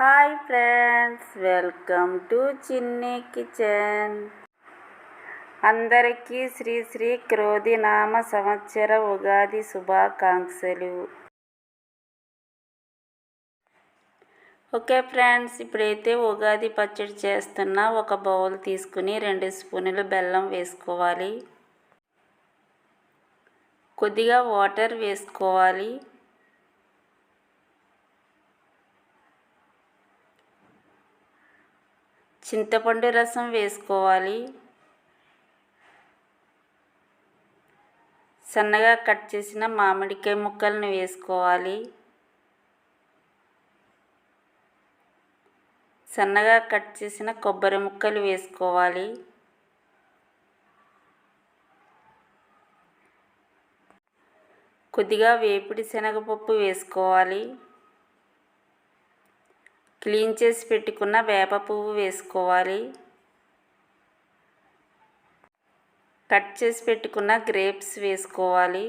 Hi friends welcome to Chinni kitchen. అందరికీ శ్రీ శ్రీ క్రోధి నామ సంవత్సర ఉగాది శుభాకాంక్షలు. ఓకే ఫ్రెండ్స్ ఇప్పుడైతే ఉగాది పచ్చడి చేస్తున్న ఒక బౌల్ తీసుకుని రెండు స్పూన్లు బెల్లం వేసుకోవాలి. కొద్దిగా వాటర్ వేసుకోవాలి. చింతపండు రసం వేసుకోవాలి. సన్నగా కట్ చేసిన మామిడికాయ ముక్కలను వేసుకోవాలి. సన్నగా కట్ చేసిన కొబ్బరి ముక్కలు వేసుకోవాలి. కొద్దిగా వేపిడి శనగపప్పు వేసుకోవాలి. క్లీన్ చేసి పెట్టుకున్న వేప పువ్వు వేసుకోవాలి. కట్ చేసి పెట్టుకున్న గ్రేప్స్ వేసుకోవాలి.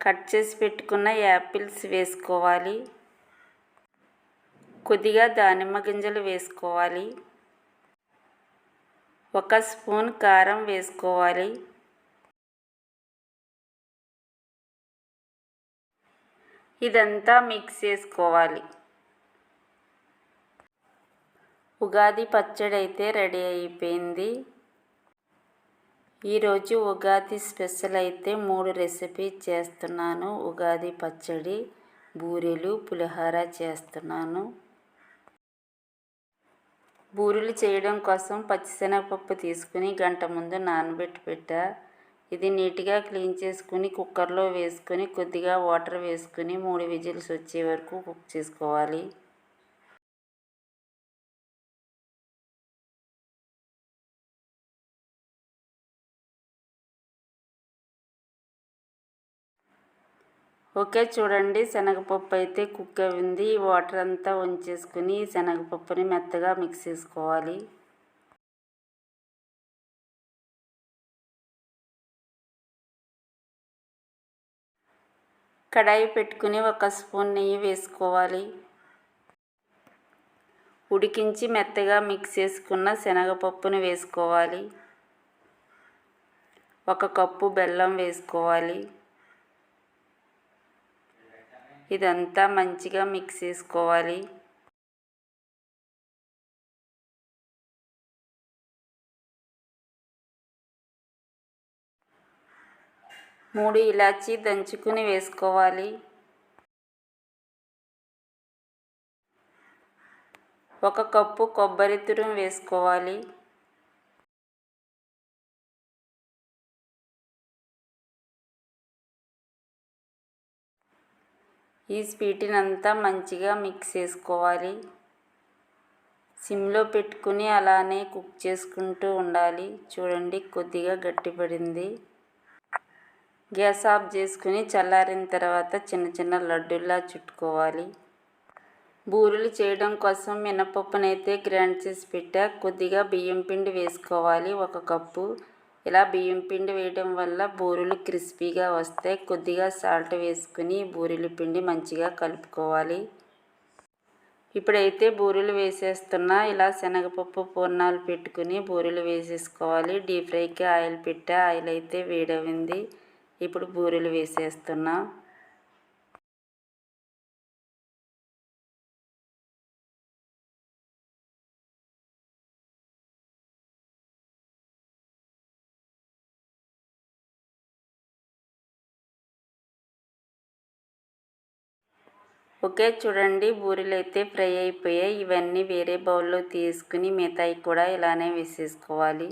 కట్ చేసి పెట్టుకున్న యాపిల్స్ వేసుకోవాలి. కొద్దిగా దానిమ్మ గింజలు వేసుకోవాలి. ఒక స్పూన్ కారం వేసుకోవాలి. ఇదంతా మిక్స్ చేసుకోవాలి. ఉగాది పచ్చడి అయితే రెడీ అయిపోయింది. ఈరోజు ఉగాది స్పెషల్ అయితే మూడు రెసిపీ చేస్తున్నాను. ఉగాది పచ్చడి బూరెలు పులిహోర చేస్తున్నాను. బూరెలు చేయడం కోసం పచ్చిశనగపప్పు తీసుకుని గంట ముందు నానబెట్టి పెట్టా. ఇది నీట్గా క్లీన్ చేసుకుని కుక్కర్లో వేసుకొని కొద్దిగా వాటర్ వేసుకుని మూడు విజిల్స్ వచ్చే వరకు కుక్ చేసుకోవాలి. ఓకే చూడండి. శనగపప్పు అయితే కుక్ అయింది. వాటర్ అంతా ఉంచేసుకుని శనగపప్పుని మెత్తగా మిక్స్ చేసుకోవాలి. కడాయి పెట్టుకుని ఒక స్పూన్ నెయ్యి వేసుకోవాలి. ఉడికించి మెత్తగా మిక్స్ చేసుకున్న శనగపప్పుని వేసుకోవాలి. ఒక కప్పు బెల్లం వేసుకోవాలి. ఇదంతా మంచిగా మిక్స్ చేసుకోవాలి. మూడు ఇలాచీ దంచుకుని వేసుకోవాలి. ఒక కప్పు కొబ్బరి తురుము వేసుకోవాలి. ఈ స్వీట్ని అంతా మంచిగా మిక్స్ చేసుకోవాలి. సిమ్లో పెట్టుకుని అలానే కుక్ చేసుకుంటూ ఉండాలి. చూడండి కొద్దిగా గట్టిపడింది. గ్యాస్ ఆఫ్ చేసుకుని చల్లారిన తర్వాత చిన్న చిన్న లడ్డూల్లా చుట్టుకోవాలి. బూరెలు చేయడం కోసం మినపప్పునైతే గ్రైండ్ చేసి పెట్టా. కొద్దిగా బియ్యం పిండి వేసుకోవాలి. ఒక కప్పు. ఇలా బియ్యం పిండి వేయడం వల్ల బూరెలు క్రిస్పీగా వస్తాయి. కొద్దిగా సాల్ట్ వేసుకుని బూరెల పిండి మంచిగా కలుపుకోవాలి. ఇప్పుడైతే బూరెలు వేసేస్తున్నా. ఇలా శనగపప్పు పూర్ణాలు పెట్టుకుని బూరెలు వేసేసుకోవాలి. డీప్ ఫ్రైకి ఆయిల్ పెట్టా. ఆయిల్ అయితే వేడవింది ఇప్పుడు బూరెలు వేసేస్తున్నా. ఓకే చూడండి. బూరెలు అయితే ఫ్రై అయిపోయాయి. ఇవన్నీ వేరే బౌల్లో తీసుకుని మిగతాయి కూడా ఇలానే వేసేసుకోవాలి.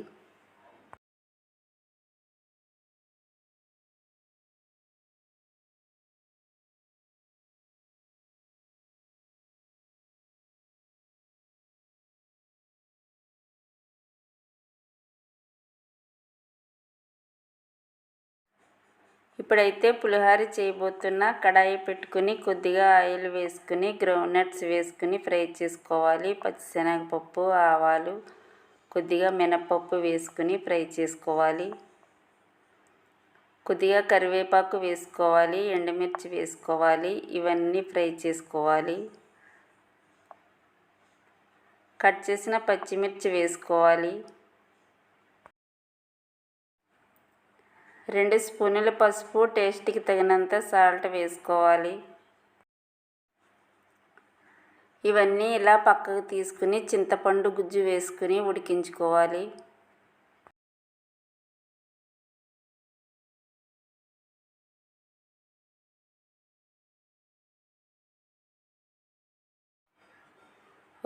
ఇప్పుడైతే పులిహోర చేయబోతున్న కడాయి పెట్టుకుని కొద్దిగా ఆయిల్ వేసుకుని గ్రౌండ్ నట్స్ వేసుకుని ఫ్రై చేసుకోవాలి. పచ్చిశనగపప్పు ఆవాలు కొద్దిగా మినపప్పు వేసుకుని ఫ్రై చేసుకోవాలి. కొద్దిగా కరివేపాకు వేసుకోవాలి ఎండుమిర్చి వేసుకోవాలి ఇవన్నీ ఫ్రై చేసుకోవాలి. కట్ చేసిన పచ్చిమిర్చి వేసుకోవాలి. రెండు స్పూన్ల పసుపు టేస్ట్కి తగినంత సాల్ట్ వేసుకోవాలి. ఇవన్నీ ఇలా పక్కకు తీసుకుని చింతపండు గుజ్జు వేసుకుని ఉడికించుకోవాలి.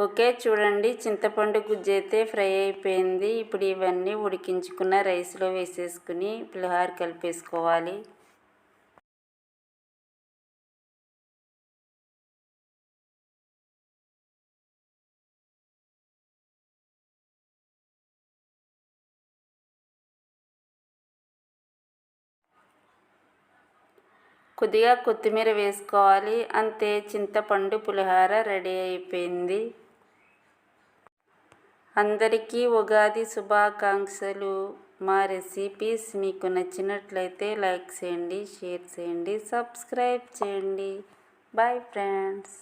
ఓకే చూడండి. చింతపండు గుజ్జు అయితే ఫ్రై అయిపోయింది. ఇప్పుడు ఇవన్నీ ఉడికించుకున్న రైస్లో వేసేసుకుని పులిహార కలిపేసుకోవాలి. కొద్దిగా కొత్తిమీర వేసుకోవాలి. అంతే చింతపండు పులిహార రెడీ అయిపోయింది. అందరికీ ఉగాది శుభాకాంక్షలు. మా రెసిపీస్ మీకు నచ్చినట్లయితే లైక్ చేయండి షేర్ చేయండి సబ్స్క్రైబ్ చేయండి. Bye friends